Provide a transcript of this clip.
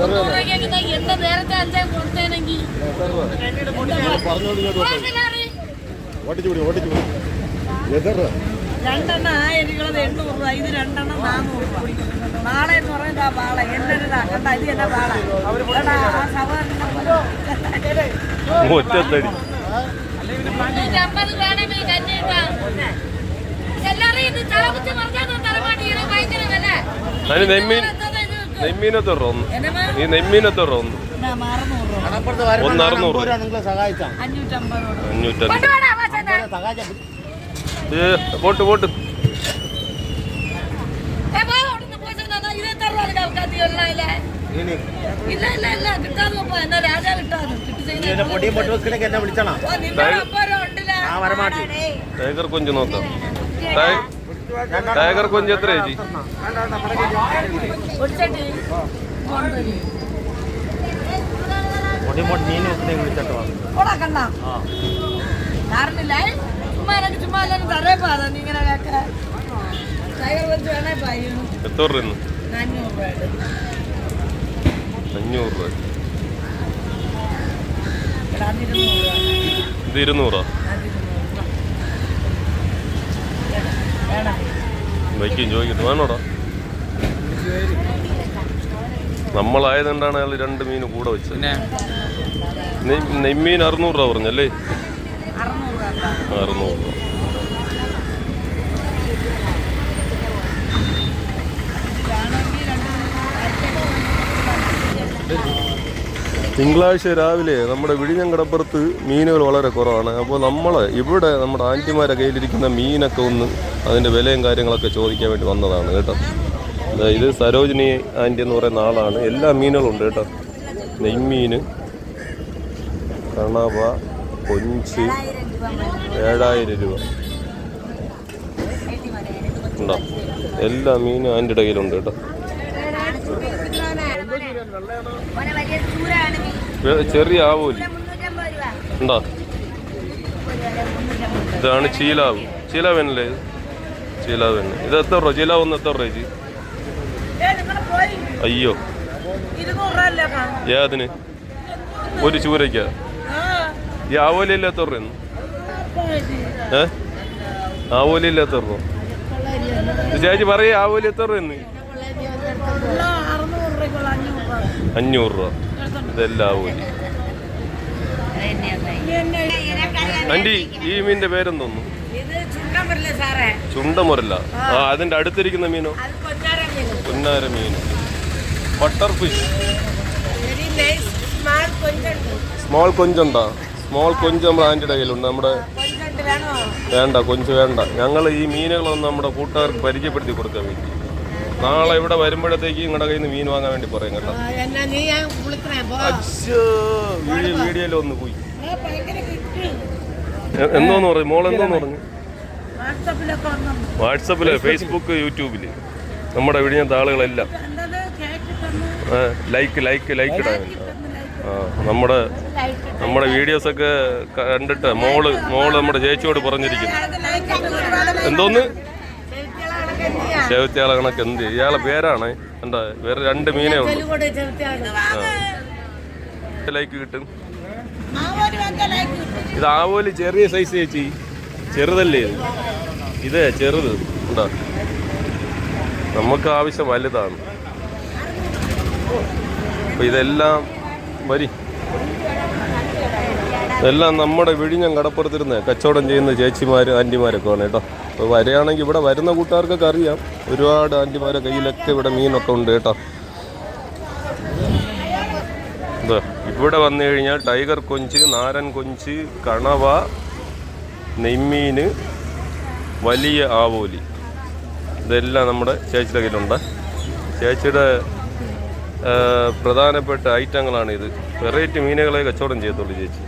രൂപയ്ക്ക് നേരത്തെ അഞ്ചാം കൊടുത്തേനെങ്കിൽ രണ്ടെണ്ണം ആയിരിക്കുന്നത് എണ്ണൂറ് രൂപ ഇത് രണ്ടെണ്ണം നാനൂറ് രൂപ നാളെ എന്ന് പറയുന്നത് ആ വാള എന്റെ കണ്ട ഇത് എന്നെ വാള ആ ഒറ്റത്തടി മുന്നൂറ്റമ്പത് വേണമെങ്കിൽ കഞ്ഞിട്ടാ എല്ലാരും ഇത് തിളപ്പിച്ച് മറിച്ചാൽ തലമാട്ടിയാണ് ഭയങ്കര വില ഒന്ന് എന്നമാ ഈ രൂപ കടപ്പുറത്ത് ഒന്ന് അറുന്നൂറ് അഞ്ഞൂറ്റമ്പത്. Pot pot. ടൈഗർ കൊഞ്ച് നോക്കാം. ടൈഗർ കൊഞ്ച് എത്ര ചേച്ചി ഇത് മീൻ വിളിച്ചിട്ട് വന്നു ഓടാ കണ്ണാ. കാരണമില്ലേ? ചുമ്മാ എനിക്ക് വയ്ക്കും ചോദിക്കട്ടെ വേണോടാ? നമ്മളായതെന്താണ് അയാൾ രണ്ട് മീൻ കൂടെ വെച്ചത്. നെയ്- നെയ്മീൻ അറുന്നൂറ് രൂപ പറഞ്ഞല്ലേ? അറുന്നൂറ് രൂപ. അറുന്നൂറ് രൂപ ഇതാണെങ്കിൽ രണ്ട് തിങ്കളാഴ്ച രാവിലെ നമ്മുടെ വിഴിഞ്ഞങ്കടപ്പുറത്ത് മീനുകൾ വളരെ കുറവാണ്. അപ്പോൾ നമ്മൾ ഇവിടെ നമ്മുടെ ആന്റിമാരെ കയ്യിലിരിക്കുന്ന മീനൊക്കെ ഒന്ന് അതിന്റെ വിലയും കാര്യങ്ങളൊക്കെ ചോദിക്കാൻ വേണ്ടി വന്നതാണ് കേട്ടോ. ഇത് സരോജിനി ആന്റി എന്ന് പറയുന്ന ആളാണ്. എല്ലാ മീനുകളും ഉണ്ട് കേട്ടോ. നെയ്മീൻ കണവ കൊഞ്ച് ഏഴായിരം രൂപ. ഉണ്ടോ? എല്ലാ മീനും ആന്റിയുടെ കയ്യിലുണ്ട് കേട്ടോ ഒരു വലിയ ചൂരാണെങ്കിൽ വേ- ചെറിയ ആവൂലി ഉണ്ടോ? ഇതാണ് ചീലാവ്. ചീലാവനല്ലേ ഇത്? ചീലാവന് ഇത് എത്ര രൂപ? ചീലാവ് ഒന്ന് എത്ര രൂപ. അയ്യോ? ഏതിന്? ഒരു ചൂരയ്ക്ക? ഈ ആവോലി എത്ര രൂപ. ഏ? ആവോലി എത്ര രൂപ? ചേച്ചി പറയേ ആവോലി എത്ര അഞ്ഞൂറ് രൂപ. അഞ്ഞൂറ് രൂപ ഇതെല്ലാം ആവോലി ഇനി എന്നെ ആന്റി ഈ മീനിന്റെ പേരെന്തോന്നു ചുണ്ടമുരല്ല ആ. അതിന്റെ അടുത്തിരിക്കുന്ന മീനോ? പൊന്നാര മീൻ ബട്ടർ ഫിഷ് സ്മാൾ കൊഞ്ചുണ്ട്. സ്മോൾ കൊഞ്ച് നമ്മുടെ ആന്റിയുടെ കയ്യിലുണ്ട്. നമ്മുടെ വേണ്ട കൊഞ്ച് വേണ്ട. ഞങ്ങൾ ഈ മീനുകളൊന്നും നമ്മുടെ കൂട്ടുകാർക്ക് പരിചയപ്പെടുത്തി കൊടുക്കാൻ വേണ്ടി. നാളെ ഇവിടെ വരുമ്പോഴത്തേക്ക് നിങ്ങളുടെ കയ്യിൽ നിന്ന് മീൻ വാങ്ങാൻ വേണ്ടി പറയും കേട്ടോ. അച്ഛോ വീഡിയോ വീഡിയോയിൽ ഒന്ന് പോയി. എന്തോന്ന് പറയും? മോൾ എന്തോന്ന് പറഞ്ഞു? വാട്സപ്പിൽ ഫേസ്ബുക്ക് യൂട്യൂബിൽ നമ്മുടെ വിഴിഞ്ഞത്തെ താളുകളെല്ലാം. ലൈക്ക് ലൈക്ക് ലൈക്ക് ഇടാൻ ആ നമ്മുടെ നമ്മുടെ വീഡിയോസൊക്കെ കണ്ടിട്ട് മോൾ മോൾ നമ്മുടെ ചേച്ചിയോട് പറഞ്ഞിരിക്കുന്നു. എന്തോന്ന്? ചേവത്തിയാളെ കണക്ക് എന്ത് ഇയാളെ പേരാണ് എന്താ വേറെ രണ്ട് മീനേ ഉള്ളൂ. ലൈക്ക് കിട്ടും. ഇത് ആവോലി ചെറിയ സൈസ് ചേച്ചി. ചെറുതല്ലേ ഇത്? ഇതേ ചെറുത്. എന്താ നമുക്ക് ആവശ്യം വലുതാണ്. അപ്പൊ ഇതെല്ലാം വരി. ഇതെല്ലാം നമ്മുടെ വിഴിഞ്ഞം കടപ്പുറത്തിരുന്ന് കച്ചവടം ചെയ്യുന്ന ചേച്ചിമാർ ആന്റിമാരൊക്കെ ആണ് കേട്ടോ. അപ്പോൾ വരികയാണെങ്കിൽ ഇവിടെ വരുന്ന കൂട്ടുകാർക്കൊക്കെ അറിയാം. ഒരുപാട് ആന്റിമാരെ കയ്യിലൊക്കെ ഇവിടെ മീനൊക്കെ ഉണ്ട് കേട്ടോ. ഇവിടെ വന്നു കഴിഞ്ഞാൽ ടൈഗർ കൊഞ്ച് നാരൻ കൊഞ്ച് കണവ നെയ്മീൻ വലിയ ആവോലി. ഇതെല്ലാം നമ്മുടെ ചേച്ചിയുടെ കയ്യിലുണ്ട്. ചേച്ചിയുടെ പ്രധാനപ്പെട്ട ഐറ്റങ്ങളാണ് ഇത് വെറൈറ്റി മീനുകളെ കച്ചവടം ചെയ്യത്തുള്ളൂ ചേച്ചി.